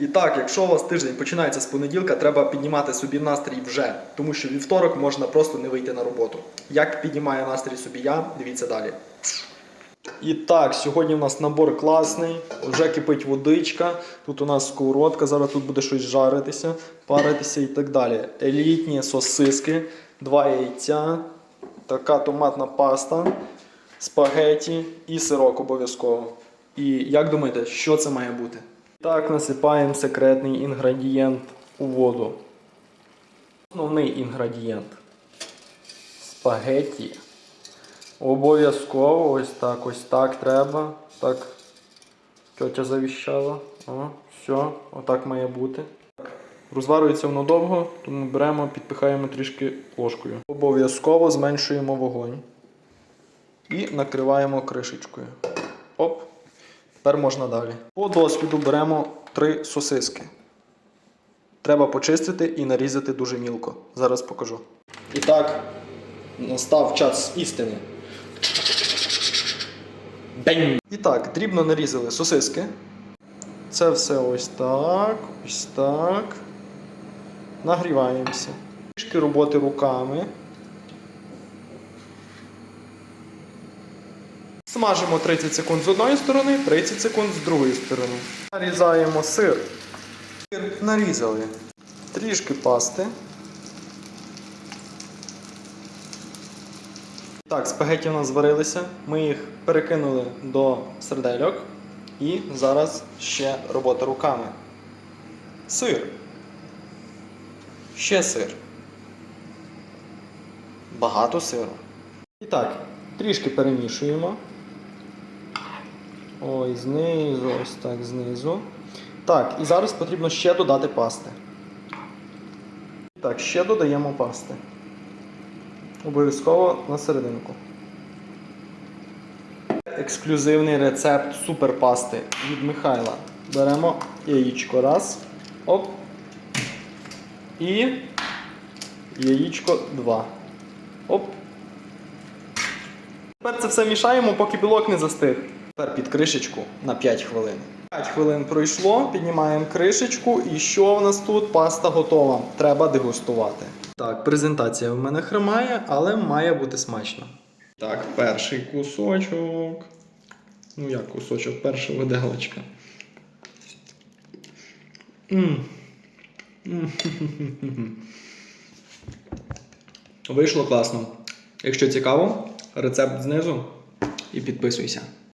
І так, якщо у вас тиждень починається з понеділка, треба піднімати собі настрій вже, тому що вівторок можна просто не вийти на роботу. Як піднімає настрій собі я, дивіться далі. І так, сьогодні у нас набор класний, вже кипить водичка. Тут у нас сковородка, зараз тут буде щось жаритися, паритися і так далі. Елітні сосиски, два яйця, така томатна паста, спагеті і сирок обов'язково. І як думаєте, що це має бути? Так, насипаємо секретний інгредієнт у воду. Основний інгредієнт. Спагеті. Обов'язково ось так, ось так треба. Так. Тьотя завіщала. О, все, отак має бути. Розварюється воно довго, тому беремо, підпихаємо трішки ложкою. Обов'язково зменшуємо вогонь. І накриваємо кришечкою. Оп. Тепер можна далі. По досвіду беремо три сосиски. Треба почистити і нарізати дуже мілко. Зараз покажу. І так, настав час істини. Бень! І так, дрібно нарізали сосиски. Це все ось так, ось так. Нагріваємося. Трішки роботи руками. Смажимо 30 секунд з одної сторони, 30 секунд з другої сторони. Нарізаємо сир. Сир нарізали. Трішки пасти. Так, спагеті у нас зварилися. Ми їх перекинули до сердельок. І зараз ще робота руками. Сир. Ще сир. Багато сиру. І так, трішки перемішуємо. Ой, знизу, ось так, знизу. Так, і зараз потрібно ще додати пасти. Так, ще додаємо пасти. Обов'язково на серединку. Ексклюзивний рецепт суперпасти від Михайла. Беремо яєчко раз. Оп. І яєчко два. Оп. Тепер це все мішаємо, поки білок не застиг. Тепер під кришечку на 5 хвилин. 5 хвилин пройшло, піднімаємо кришечку, і що в нас тут? Паста готова. Треба дегустувати. Так, презентація в мене хромає, але має бути смачно. Так, перший кусочок. Ну як кусочок, перша виделочка. Вийшло класно. Якщо цікаво, рецепт знизу і підписуйся.